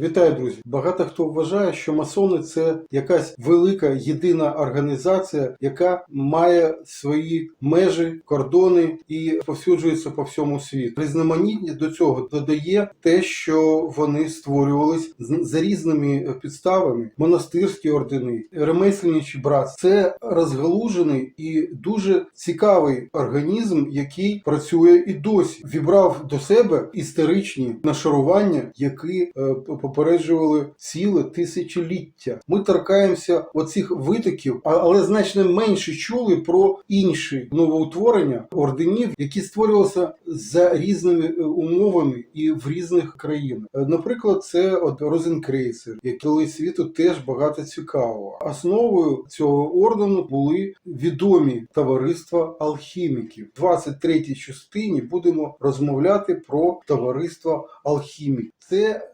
Вітаю, друзі! Багато хто вважає, що масони це якась велика єдина організація, яка має свої межі, кордони і повсюджується по всьому світу. Різноманітність до цього додає те, що вони створювались за різними підставами. Монастирські ордени, ремесленничі братства. Це розгалужений і дуже цікавий організм, який працює і досі. Вібрав до себе історичні нашарування, які е, попереджували ціле тисячоліття. Ми торкаємося оцих витоків, але значно менше чули про інші новоутворення орденів, які створювалися за різними е, умовами і в різних країнах. Е, Наприклад, це от Розенкрейсер, який світу теж багато цікавого. Основою цього ордену були відомі товариства алхіміків. В 23-й частині будемо розмовляти про товариство алхіміків. Це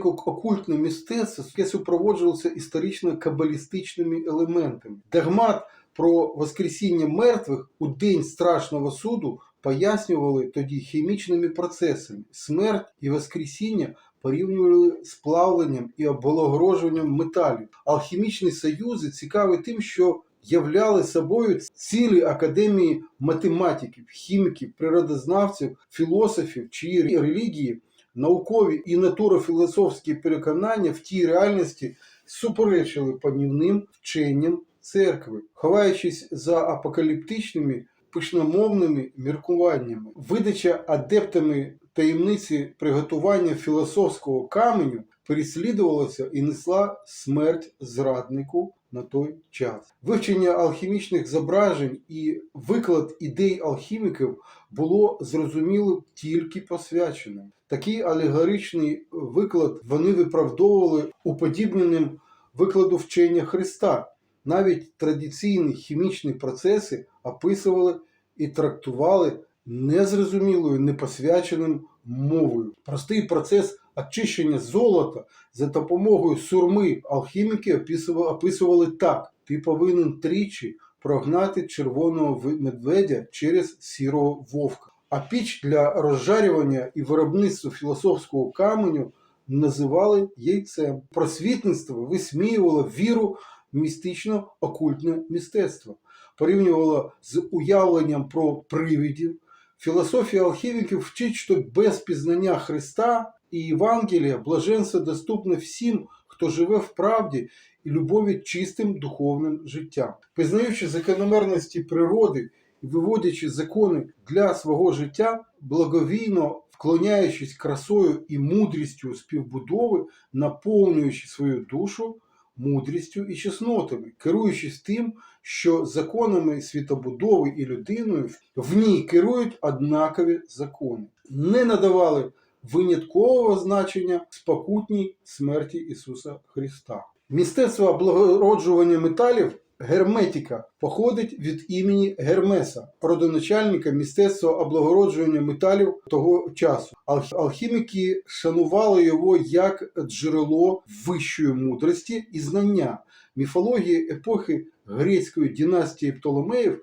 магіко-окультне мистецтво, яке супроводжувалося історично-кабалістичними елементами. Догмат про воскресіння мертвих у день страшного суду пояснювали тоді хімічними процесами. Смерть і воскресіння порівнювали з плавленням і облагородженням металів. Алхімічні союзи цікаві тим, що являли собою цілі академії математиків, хіміків, природознавців, філософів, чиї релігії, наукові і натурофілософські переконання в тій реальності суперечили панівним вченням церкви, ховаючись за апокаліптичними пишномовними міркуваннями. Видача адептами таємниці приготування філософського каменю переслідувалася і несла смерть зраднику на той час. Вивчення алхімічних зображень і виклад ідей алхіміків було зрозуміло тільки посвяченим. Такий алегоричний виклад вони виправдовували уподібненим викладу вчення Христа. Навіть традиційні хімічні процеси описували і трактували незрозумілою, непосвяченим мовою. Простий процес очищення золота за допомогою сурми алхіміки описували, так: ти повинен тричі прогнати червоного медведя через сірого вовка. А піч для розжарювання і виробництва філософського каменю називали яйцем. Просвітництво висміювало віру в містично-окультне мистецтво, порівнювало з уявленням про привидів. Філософія алхіміків вчить, що без пізнання Христа і Євангелія блаженство доступне всім, хто живе в правді і любові чистим духовним життям. Пізнаючи закономірності природи і виводячи закони для свого життя, благовійно вклоняючись красою і мудрістю співбудови, наповнюючи свою душу мудрістю і чеснотами, керуючись тим, що законами світобудови і людиною в ній керують однакові закони, не надавали виняткового значення спокутній смерті Ісуса Христа. Мистецтво облагороджування металів герметика походить від імені Гермеса, родоначальника мистецтва облагороджування металів того часу. Алхіміки шанували його як джерело вищої мудрості і знання. Міфологія епохи грецької династії Птоломеїв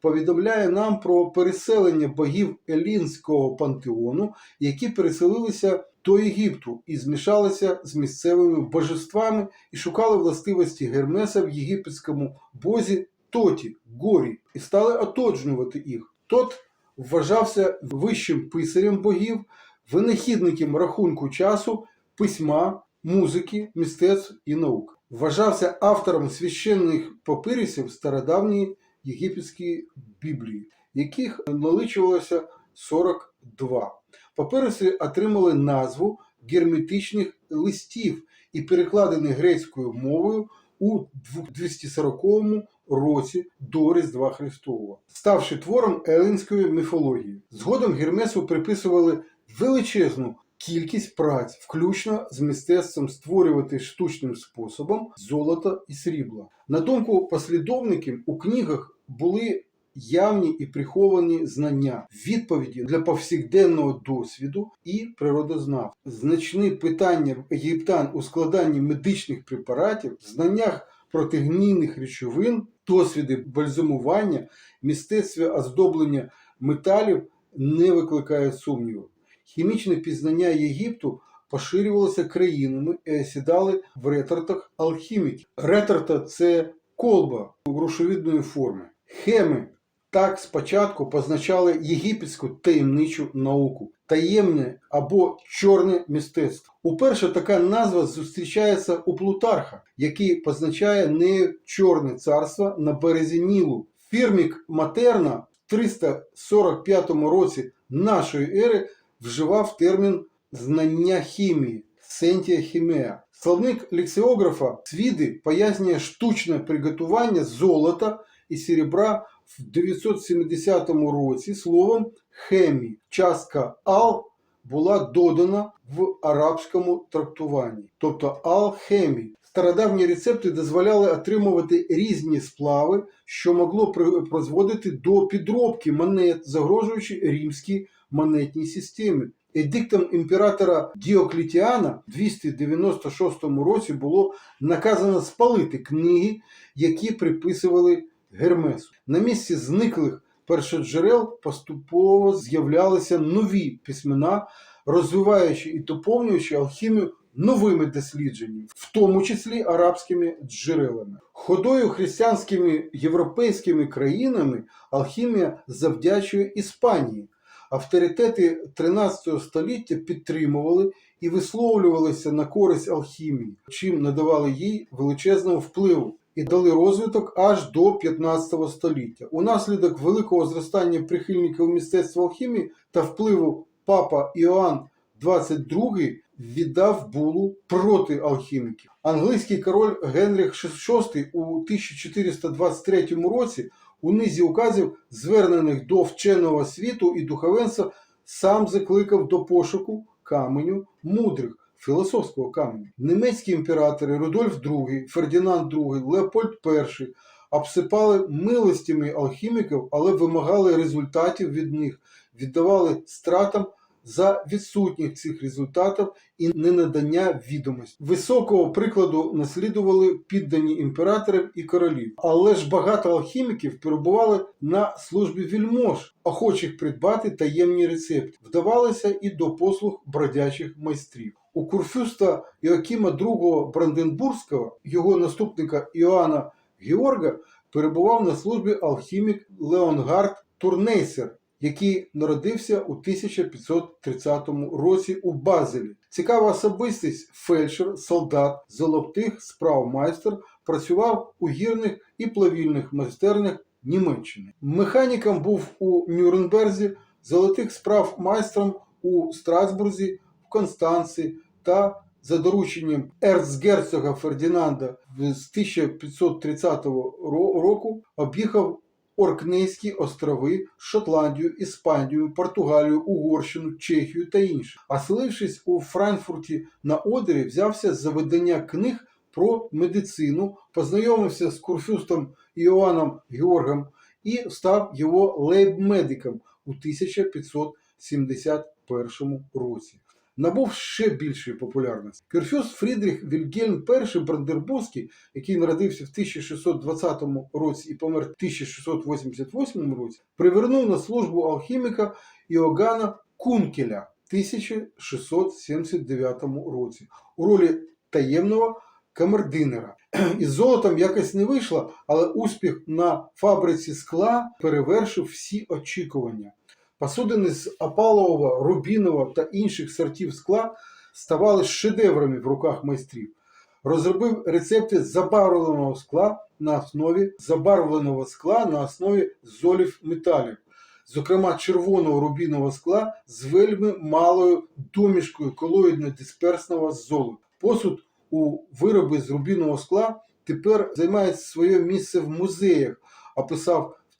повідомляє нам про переселення богів Елінського пантеону, які переселилися до Єгипту і змішалися з місцевими божествами і шукали властивості Гермеса в єгипетському бозі Тоті, горі, і стали отоджнювати їх. Тот вважався вищим писарем богів, винахідником рахунку часу, письма, музики, мистецтв і наук. Вважався автором священних папирисів стародавньої єгипетської Біблії, яких наличувалося 42. Папируси отримали назву герметичних листів і перекладені грецькою мовою у 240 році до Різдва Христового, ставши твором елінської міфології. Згодом Гермесу приписували величезну кількість праць, включно з мистецтвом створювати штучним способом золото і срібло. На думку послідовників, у книгах були явні і приховані знання, відповіді для повсякденного досвіду і природознав. Значні питання єгиптян у складанні медичних препаратів, знаннях протигнійних речовин, досвіди бальзамування, мистецтві оздоблення металів не викликають сумніву. Хімічне пізнання Єгипту поширювалися країнами і осідали в ретортах алхіміків. Реторта це колба грушовидної форми. Хеми так спочатку позначали єгипетську таємничу науку, таємне або чорне мистецтво. Уперше така назва зустрічається у Плутарха, який позначає нею чорне царство на березі Нілу. Фірмік Матерна в 345 році нашої ери вживав термін знання хімії сентія хімеа. Словник лексіографа Свіди пояснює штучне приготування золота і серебра в 970 році словом хемі. Частка ал була додана в арабському трактуванні, тобто алхемі. Стародавні рецепти дозволяли отримувати різні сплави, що могло при- призводити до підробки монет, загрожуючи римській монетній системі. Едиктом імператора Діоклітіана в 296 році було наказано спалити книги, які приписували Гермесу. На місці зниклих першоджерел поступово з'являлися нові письмена, розвиваючи і доповнюючи алхімію новими дослідженнями, в тому числі арабськими джерелами. Ходою християнськими європейськими країнами алхімія завдячує Іспанії. Авторитети 13 століття підтримували і висловлювалися на користь алхімії, чим надавали їй величезного впливу і дали розвиток аж до 15 століття. Унаслідок великого зростання прихильників мистецтва алхімії та впливу папа Іоанн 22 віддав булу проти алхіміків. Англійський король Генріх VI у 1423 році у низі указів, звернених до вченого світу і духовенства, сам закликав до пошуку каменю мудрих, філософського каменю. Німецькі імператори Рудольф II, Фердінанд II, Леопольд І обсипали милостями алхіміків, але вимагали результатів від них, віддавали стратам за відсутність цих результатів і ненадання відомості. Високого прикладу наслідували піддані імператорів і королів. Але ж багато алхіміків перебували на службі вільмож, охочих придбати таємні рецепти, вдавалися і до послуг бродячих майстрів. У курфюста Іоакіма II Бранденбурзького, його наступника Іоанна Георга, перебував на службі алхімік Леонгард Турнейсер, який народився у 1530 році у Базелі. Цікава особистість, фельдшер, солдат, золотих справ майстер, працював у гірних і плавільних майстернях Німеччини. Механіком був у Нюрнберзі, золотих справ майстром у Страсбурзі, в Констанці та за дорученням ерцгерцога Фердінанда з 1530 ро- року об'їхав Оркнейські острови, Шотландію, Іспанію, Португалію, Угорщину, Чехію та інше. А селившись у Франкфурті на Одері, взявся за видання книг про медицину, познайомився з курфюстом Іоанном Георгом і став його лейб-медиком у 1571 році. Набув ще більшої популярності. Кюрфюст Фрідріх Вільгельм І Брандербурзький, який народився в 1620 році і помер в 1688 році, привернув на службу алхіміка Іоганна Кункеля в 1679 році у ролі таємного камердинера. Із золотом якось не вийшло, але успіх на фабриці скла перевершив всі очікування. Посудини з опалового, рубінового та інших сортів скла ставали шедеврами в руках майстрів. Розробив рецепти забарвленого скла на основі забарвленого скла на основі золів металів, зокрема червоного рубінового скла з вельми малою домішкою колоїдно-дисперсного золу. Посуд у вироби з рубінового скла тепер займає своє місце в музеях, описав в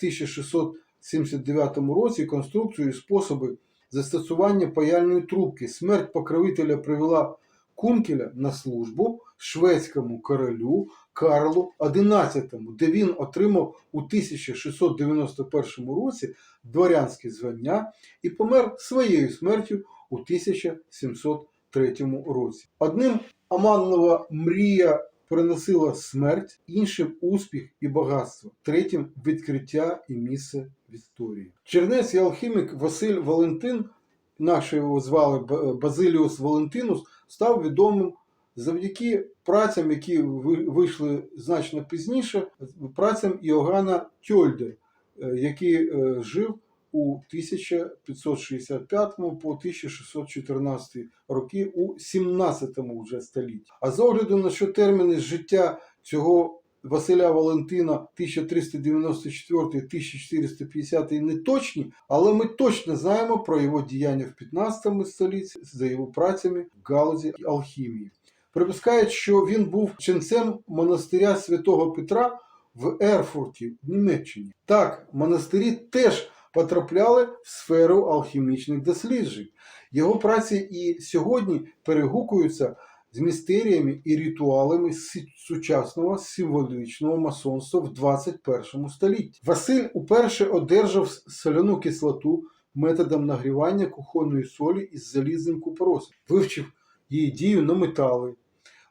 1679 році конструкцію і способи застосування паяльної трубки. Смерть покровителя привела Кункеля на службу шведському королю Карлу XI, де він отримав у 1691 році дворянське звання і помер своєю смертю у 1703 році. Одним Аманова мрія приносила смерть, іншим успіх і багатство, третім відкриття і місце в історії. Чернець і алхімік Василь Валентин, наш його звали Базиліус Валентинус, став відомим завдяки працям, які ви- вийшли значно пізніше, працям Іоганна Тьольде, який е, жив у 1565 по 1614 роки у 17 вже столітті. А з огляду на що терміни життя цього Василя Валентина 1394-1450 не точні, але ми точно знаємо про його діяння в 15 столітті за його працями в галузі алхімії. Припускають, що він був ченцем монастиря святого Петра в Ерфурті в Німеччині. Так, монастирі теж потрапляли в сферу алхімічних досліджень. Його праці і сьогодні перегукуються з містеріями і ритуалами сучасного символічного масонства в 21 столітті. Василь уперше одержав соляну кислоту методом нагрівання кухонної солі із залізним купоросом, вивчив її дію на метали,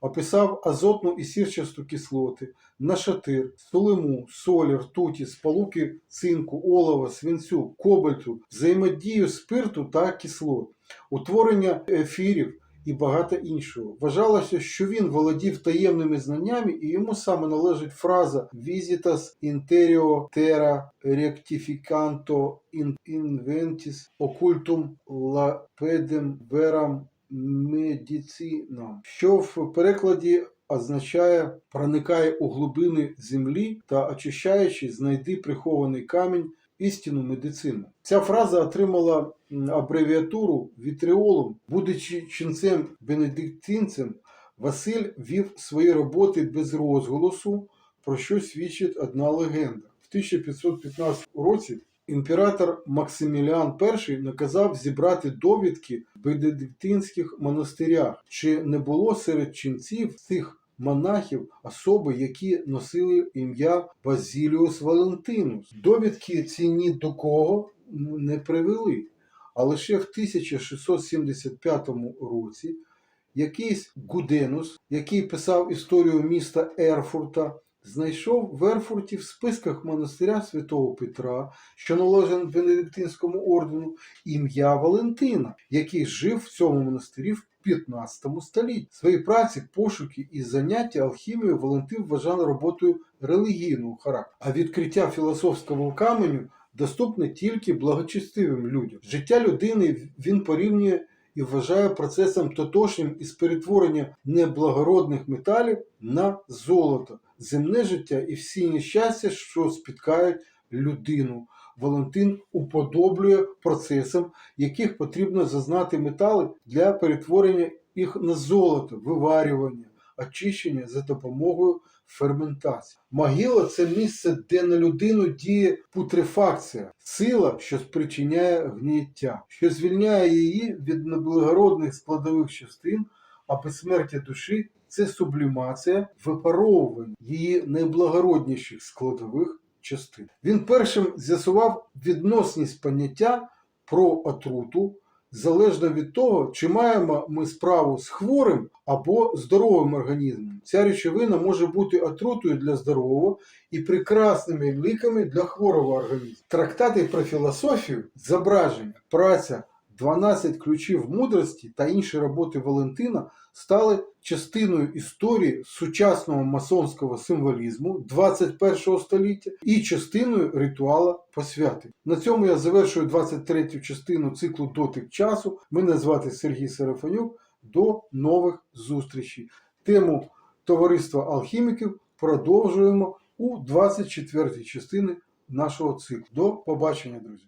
описав азотну і сірчасту кислоти, нашатир, солиму, солі, ртуті, сполуки цинку, олова, свинцю, кобальту, взаємодію спирту та кислот, утворення ефірів і багато іншого. Вважалося, що він володів таємними знаннями, і йому саме належить фраза Visitas interio terra rectificanto in inventis occultum lapidem veram medicinam, що в перекладі означає проникає у глибини землі та очищаючи, знайди прихований камінь істинну медицину. Ця фраза отримала абревіатуру вітріолум. Будучи ченцем бенедиктинцем, Василь вів свої роботи без розголосу, про що свідчить одна легенда. В 1515 році імператор Максиміліан І наказав зібрати довідки в бенедиктинських монастирях, чи не було серед ченців цих монахів особи, які носили ім'я Базіліус Валентинус. Довідки ці ні до кого не привели. А лише в 1675 році якийсь Гуденус, який писав історію міста Ерфурта, знайшов в Ерфурті в списках монастиря святого Петра, що належав Бенедиктинському ордену, ім'я Валентина, який жив в цьому монастирі в 15 столітті. Свої праці, пошуки і заняття алхімією Валентин вважав роботою релігійного характеру, а відкриття філософського каменю доступне тільки благочестивим людям. Життя людини він порівнює і вважає процесом тотожнім із перетворення неблагородних металів на золото, земне життя і всі нещастя, що спіткають людину. Валентин уподоблює процесам, яких потрібно зазнати метали для перетворення їх на золото, виварювання, очищення за допомогою ферментації. Могила це місце, де на людину діє путрефакція, сила, що спричиняє гніття, що звільняє її від неблагородних складових частин, а безсмертя душі це сублімація, випаровування її найблагородніших складових частин. Він першим з'ясував відносність поняття про отруту залежно від того, чи маємо ми справу з хворим або здоровим організмом. Ця речовина може бути отрутою для здорового і прекрасними ліками для хворого організму. Трактати про філософію, зображення, праця, 12 ключів мудрості та інші роботи Валентина стали частиною історії сучасного масонського символізму 21 століття і частиною ритуала посвяти. На цьому я завершую 23 частину циклу Дотик часу. Мене звати Сергій Серафанюк. До нових зустрічей. Тему товариства алхіміків продовжуємо у 24 частини нашого циклу. До побачення, друзі!